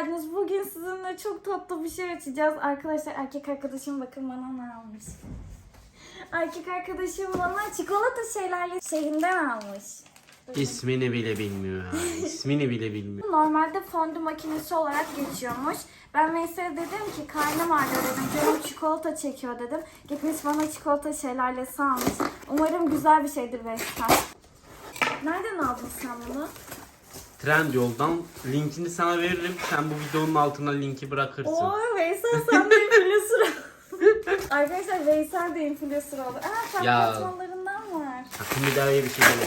geldiniz. Bugün sizinle çok tatlı bir şey açacağız. Arkadaşlar erkek arkadaşım bakın bana ne almış. Erkek arkadaşım bana çikolata şeylerle şeyinden almış. İsmini bile bilmiyor. ha, İsmini bile bilmiyor. Normalde fondü makinesi olarak geçiyormuş. Ben Veysel'e dedim ki karnım ağrıyor dedim. Canım çikolata çekiyor dedim. Gitmiş bana çikolata şeylerle almış. Umarım güzel bir şeydir Veysel. Nereden aldın sen bunu? Trendyol'dan linkini sana veririm. Sen bu videonun altına linki bırakırsın. Oo Veysel sen de influencer. Arkadaşlar Veysel de influencer oldu. Aa Ya. patlatmalarından var. Sakın bir daha öyle bir şey deme.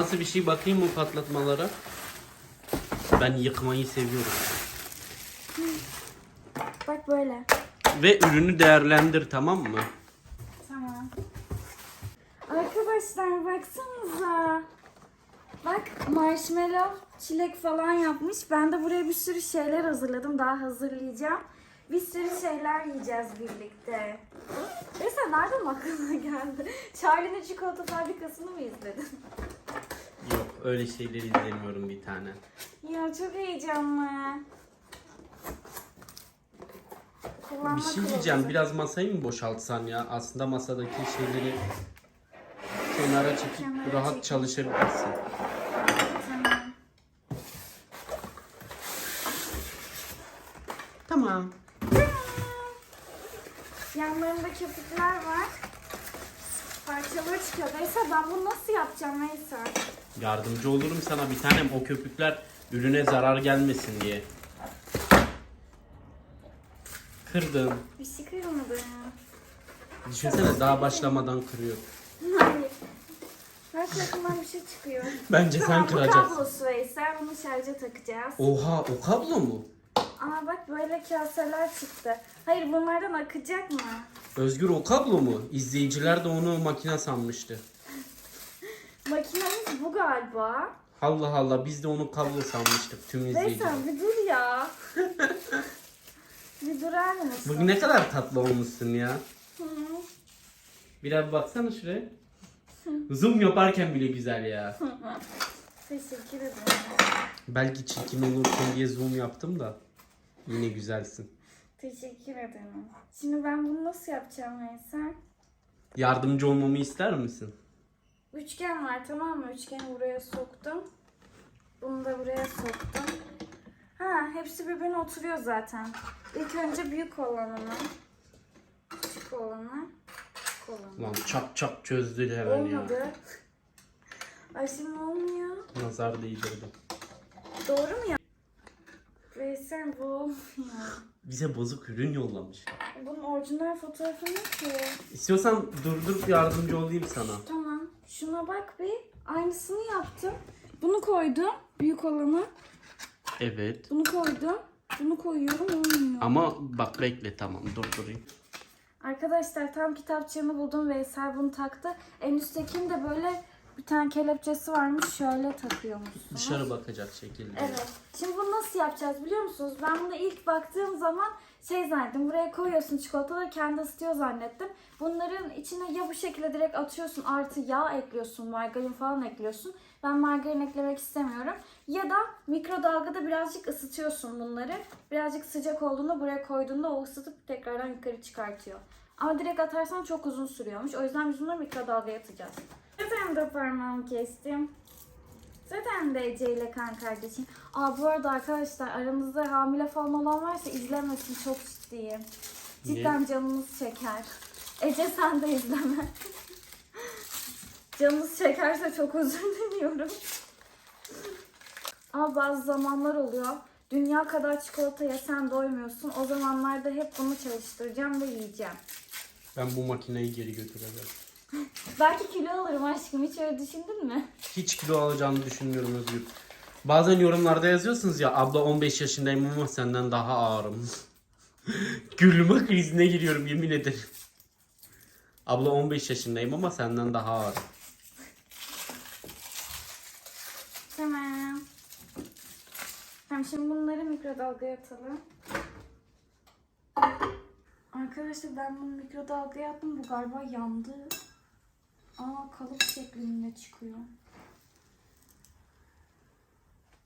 Nasıl bir şey bakayım bu patlatmalara? Ben yıkmayı seviyorum. Bak böyle. Ve ürünü değerlendir tamam mı? Tamam. Arkadaşlar baksanıza. Bak marshmallow, çilek falan yapmış. Ben de buraya bir sürü şeyler hazırladım. Daha hazırlayacağım. Bir sürü şeyler yiyeceğiz birlikte. Mesela nereden aklına geldi? Charlie'nin çikolata fabrikasını mı izledin? Yok öyle şeyleri izlemiyorum bir tane. Ya çok heyecanlı. Kullanma Bir şey diyeceğim. Biraz masayı mı boşaltsan ya? Aslında masadaki şeyleri kenara çekip Kenara rahat çekip. çalışabilirsin. Tamam. Tamam. Yanlarında köpükler var. Parçaları çıkıyor. Neyse ben bunu nasıl yapacağım neyse. Yardımcı olurum sana bir tanem. O köpükler ürüne zarar gelmesin diye. Kırdım. Bir şey kırılmadı. Düşünsene daha başlamadan kırıyor. Hayır. Her tarafından bir şey çıkıyor. Bence sen Tamam bu kıracaksın. kablosu Veysel. Bunu şarja takacağız. Oha o kablo mu? Aa bak böyle kaseler çıktı. Hayır bunlardan akacak mı? Özgür o kablo mu? İzleyiciler de onu makine sanmıştı. Makinemiz bu galiba. Allah Allah biz de onu kablo sanmıştık tüm izleyiciler. Veysel bir dur ya. bir durar mısın? Bugün ne kadar tatlı olmuşsun ya. Hı. Biraz baksana şuraya. Zoom yaparken bile güzel ya. Teşekkür ederim. Belki çirkin olursun diye zoom yaptım da. Yine güzelsin. Teşekkür ederim. Şimdi ben bunu nasıl yapacağım Veysel? Yardımcı olmamı ister misin? Üçgen var tamam mı? Üçgeni buraya soktum. Bunu da buraya soktum. Ha hepsi birbirine oturuyor zaten. İlk önce büyük olanını, küçük olanı, küçük olanı. Lan çak çak çözdü hemen ya. Olmadı. Ay şimdi olmuyor. Nazar değdirdi. Doğru mu ya? Veysel bu olmuyor. Bize bozuk ürün yollamış. Bunun orijinal fotoğrafı ne ki? İstiyorsan durdurup yardımcı olayım sana. Tamam. Şuna bak bir. Aynısını yaptım. Bunu koydum. Büyük olanı. Evet. Bunu koydum. Bunu koyuyorum olmuyor. Ama bak bekle tamam durdurayım. Arkadaşlar tam kitapçığını buldum. Veysel bunu taktı. En üsttekinde böyle bir tane kelepçesi varmış. Şöyle takıyormuşsunuz. Dışarı bakacak şekilde. Evet. Şimdi bunu nasıl yapacağız biliyor musunuz? Ben buna ilk baktığım zaman şey zannettim. Buraya koyuyorsun çikolataları kendi ısıtıyor zannettim. Bunların içine ya bu şekilde direkt atıyorsun artı yağ ekliyorsun, margarin falan ekliyorsun. Ben margarin eklemek istemiyorum. Ya da mikrodalgada birazcık ısıtıyorsun bunları. Birazcık sıcak olduğunda buraya koyduğunda o ısıtıp tekrardan yukarı çıkartıyor. Ama direkt atarsan çok uzun sürüyormuş. O yüzden biz bunları mikrodalgaya atacağız. Zaten de parmağımı kestim. Zaten de Ece ile kan kardeşim. Aa bu arada arkadaşlar aranızda hamile falan olan varsa izlemesin çok ciddiyim. Cidden canınız çeker. Ece sen de izleme. canınız çekerse çok özür diliyorum. Ama bazı zamanlar oluyor. Dünya kadar çikolata yesen doymuyorsun. O zamanlarda hep bunu çalıştıracağım ve yiyeceğim. Ben bu makineyi geri götüreceğim. Belki kilo alırım aşkım. Hiç öyle düşündün mü? Hiç kilo alacağını düşünmüyorum Özgür. Bazen yorumlarda yazıyorsunuz ya abla 15 yaşındayım ama senden daha ağırım. Gülme krizine giriyorum yemin ederim. Abla 15 yaşındayım ama senden daha ağırım. Tamam. Tamam şimdi bunları mikrodalgaya atalım. Arkadaşlar ben bunu mikrodalgaya attım. Bu galiba yandı. Aa kalıp şeklinde çıkıyor.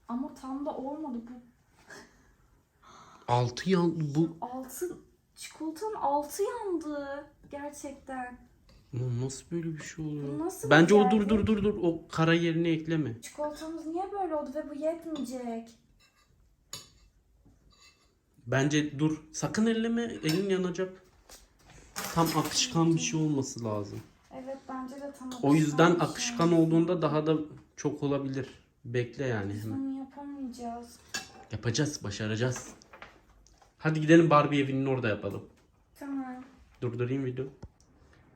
Ama tam da olmadı bu. Altı yan bu Altı çikolatanın altı yandı. Gerçekten. Lan nasıl böyle bir şey oluyor? Bu nasıl Bence bir o dur dur dur dur o kara yerine ekleme. Çikolatamız niye böyle oldu ve bu yetmeyecek? Bence dur. Sakın elleme. Elin yanacak. Tam akışkan bir şey olması lazım. Evet bence de tam O yüzden şey. akışkan olduğunda daha da çok olabilir. Bekle yani hemen. Bunu yapamayacağız. Yapacağız, başaracağız. Hadi gidelim Barbie evinin orada yapalım. Tamam. Durdurayım video.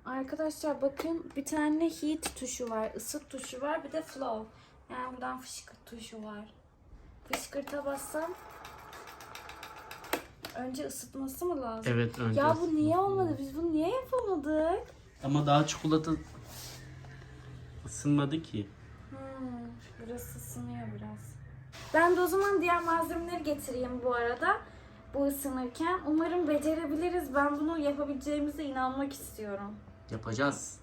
Arkadaşlar bakın bir tane heat tuşu var, ısıt tuşu var, bir de flow. Yani buradan fışkırt tuşu var. Fışkırta bassam önce ısıtması mı lazım? Evet önce. Ya bu niye olmadı? Biz bunu niye yapamadık? Ama daha çikolata ısınmadı ki. Hmm, burası ısınıyor biraz. Ben de o zaman diğer malzemeleri getireyim bu arada. Bu ısınırken. Umarım becerebiliriz. Ben bunu yapabileceğimize inanmak istiyorum. Yapacağız.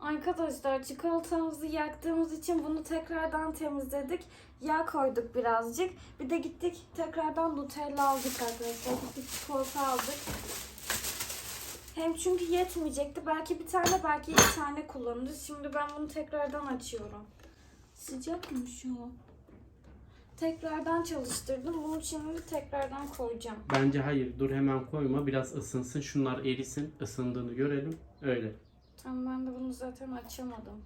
Arkadaşlar çikolatamızı yaktığımız için bunu tekrardan temizledik. Yağ koyduk birazcık. Bir de gittik tekrardan Nutella aldık arkadaşlar. Gittik çikolata aldık. Hem çünkü yetmeyecekti. Belki bir tane belki iki tane kullanırız. Şimdi ben bunu tekrardan açıyorum. Sıcak mı şu an? Tekrardan çalıştırdım. Bunu şimdi tekrardan koyacağım. Bence hayır dur hemen koyma biraz ısınsın şunlar erisin ısındığını görelim öyle. Ama ben de bunu zaten açamadım.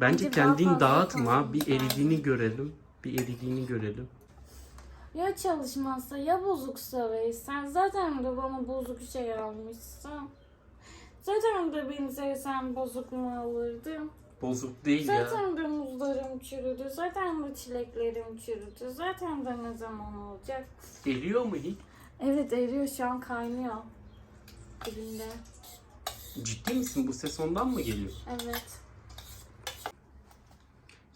Bence Bence daha kendin fazla dağıtma bir lazım. eridiğini görelim. Bir eridiğini görelim. Ya çalışmazsa ya bozuksa ve sen zaten de bana bozuk şey almışsın. Zaten de beni sevsen bozuk mu alırdın? Bozuk değil ya. Zaten de muzlarım çürüdü. Zaten de çileklerim çürüdü. Zaten de ne zaman olacak? Eriyor mu hiç? Evet eriyor şu an kaynıyor. Dibinde. Ciddi misin bu ses ondan mı geliyor? Evet.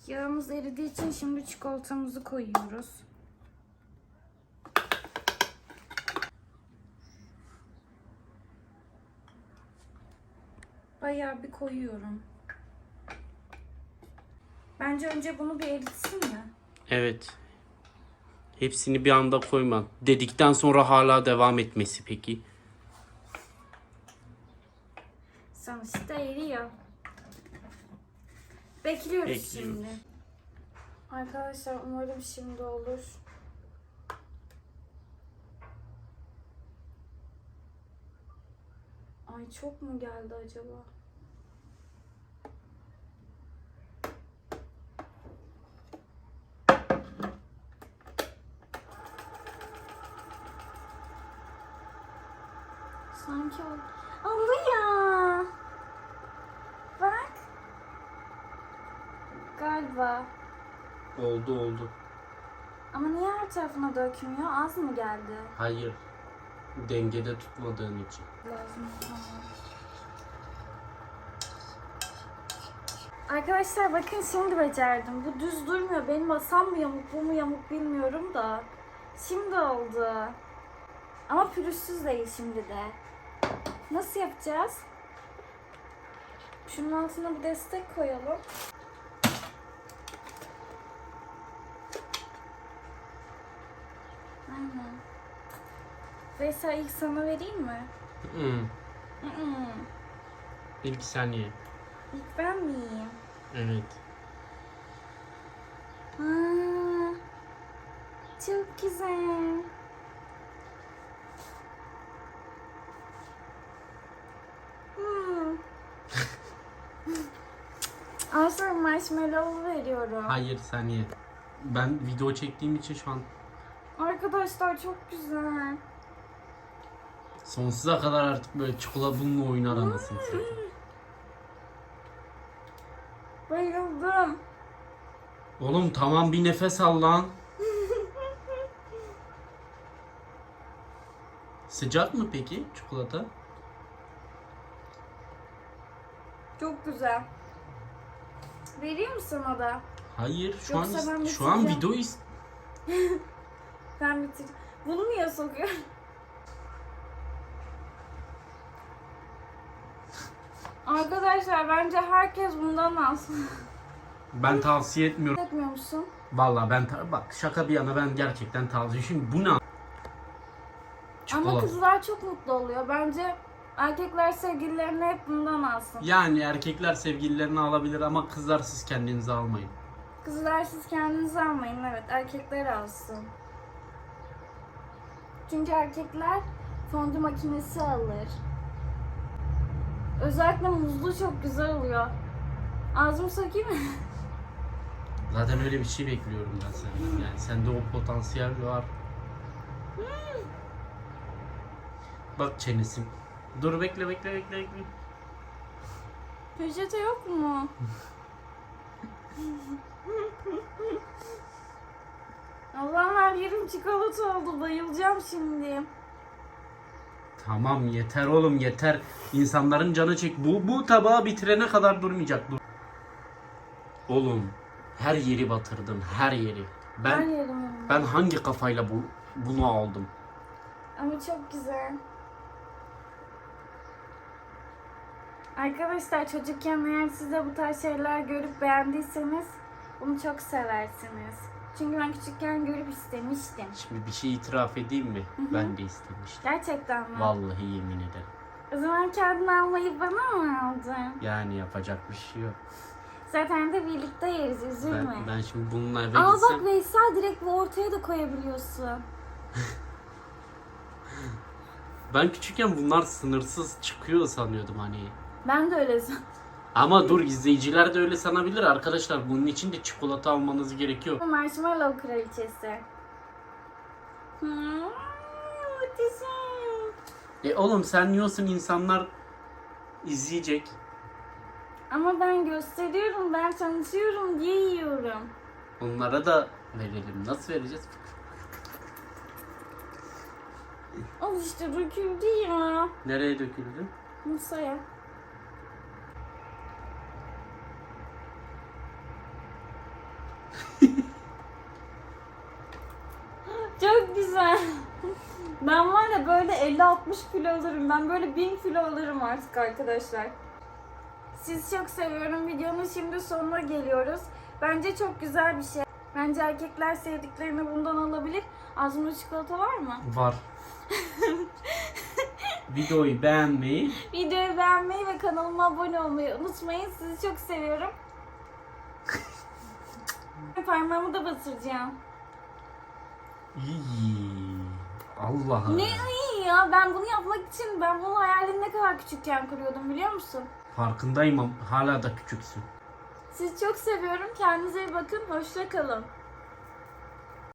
Yağımız eridiği için şimdi çikolatamızı koyuyoruz. Bayağı bir koyuyorum. Bence önce bunu bir eritsin mi? Evet. Hepsini bir anda koyma. Dedikten sonra hala devam etmesi peki. Sonuçta eriyor. Bekliyoruz Bekliyoruz. şimdi. Arkadaşlar umarım şimdi olur. Ay çok mu geldi acaba? Sanki o... Alıyor. Bak. Galiba. Oldu oldu. Ama niye her tarafına dökmüyor? Az mı geldi? Hayır. Dengede tutmadığın için. Lazım. Arkadaşlar bakın şimdi becerdim. Bu düz durmuyor. Benim masam mı yamuk, bu mu yamuk bilmiyorum da. Şimdi oldu. Ama pürüzsüz değil şimdi de. Nasıl yapacağız? Şunun altına bir destek koyalım. Aynen. Veysel ilk sana vereyim mi? Hı. Mm-mm. İlk saniye. İlk ben miyim? Evet. Aa, çok güzel. Hmm. Aslında marshmallow veriyorum. Hayır saniye. Ben video çektiğim için şu an Arkadaşlar çok güzel. sonsuza kadar artık böyle çikolata bununla oynar anasını satayım. Bayıldım. Oğlum tamam bir nefes al lan. Sıcak mı peki çikolata? Çok güzel. Vereyim mi sana da? Hayır şu Yoksa an ben şu an bitireceğim. video is Ben bitir. Bunu niye sokuyorum? Arkadaşlar bence herkes bundan alsın. Ben tavsiye etmiyorum. Etmiyor musun? Vallahi ben ta- bak şaka bir yana ben gerçekten tavsiye. Şimdi bu ne? Ama Çikolata. kızlar çok mutlu oluyor. Bence erkekler sevgililerini hep bundan alsın. Yani erkekler sevgililerini alabilir ama kızlar siz kendinizi almayın. Kızlar siz kendiniz almayın evet erkekler alsın. Çünkü erkekler fondü makinesi alır. Özellikle muzlu çok güzel oluyor. Ağzımı sokayım mı? Zaten öyle bir şey bekliyorum ben senden. Yani sende o potansiyel var. Bak çenesi. Dur bekle bekle bekle bekle. Peçete yok mu? Allah'ım her yerim çikolata oldu. Bayılacağım şimdi. Tamam yeter oğlum yeter. İnsanların canı çek. Bu bu tabağı bitirene kadar durmayacak. Dur. Oğlum her yeri batırdın her yeri. Her Ben yerim. ben hangi kafayla bu bunu aldım? Ama çok güzel. Arkadaşlar çocukken eğer siz de bu tarz şeyler görüp beğendiyseniz bunu çok seversiniz. Çünkü ben küçükken görüp istemiştim. Şimdi bir şey itiraf edeyim mi? Ben de istemiştim. Gerçekten mi? Vallahi yemin ederim. O zaman kendini almayı bana mı aldın? Yani yapacak bir şey yok. Zaten de birlikte yeriz üzülme. Ben, ben şimdi bununla eve Aa gitsem bak Veysel direkt bu ortaya da koyabiliyorsun. ben küçükken bunlar sınırsız çıkıyor sanıyordum hani. Ben de öyle san- Ama dur izleyiciler de öyle sanabilir arkadaşlar. Bunun için de çikolata almanız gerekiyor. Marshmallow kraliçesi. Hmm, muhteşem. E oğlum sen yiyorsun insanlar izleyecek. Ama ben gösteriyorum, ben tanıtıyorum diye yiyorum. Onlara da verelim. Nasıl vereceğiz? Al işte döküldü ya. Nereye döküldü? Masaya. Çok güzel. Ben var ya böyle 50-60 kilo alırım. Ben böyle 1000 kilo alırım artık arkadaşlar. Siz çok seviyorum. Videonun şimdi sonuna geliyoruz. Bence çok güzel bir şey. Bence erkekler sevdiklerini bundan alabilir. Ağzımda çikolata var mı? Var. Videoyu beğenmeyi, Videoyu beğenmeyi ve kanalıma abone olmayı unutmayın. Sizi çok seviyorum. Parmağımı da batıracağım. İyi. Allah'ım. Ne iyi ya ben bunu yapmak için ben bunu hayalini ne kadar küçükken kuruyordum biliyor musun? Farkındayım ama hala da küçüksün. Sizi çok seviyorum. Kendinize iyi bakın. Hoşça kalın.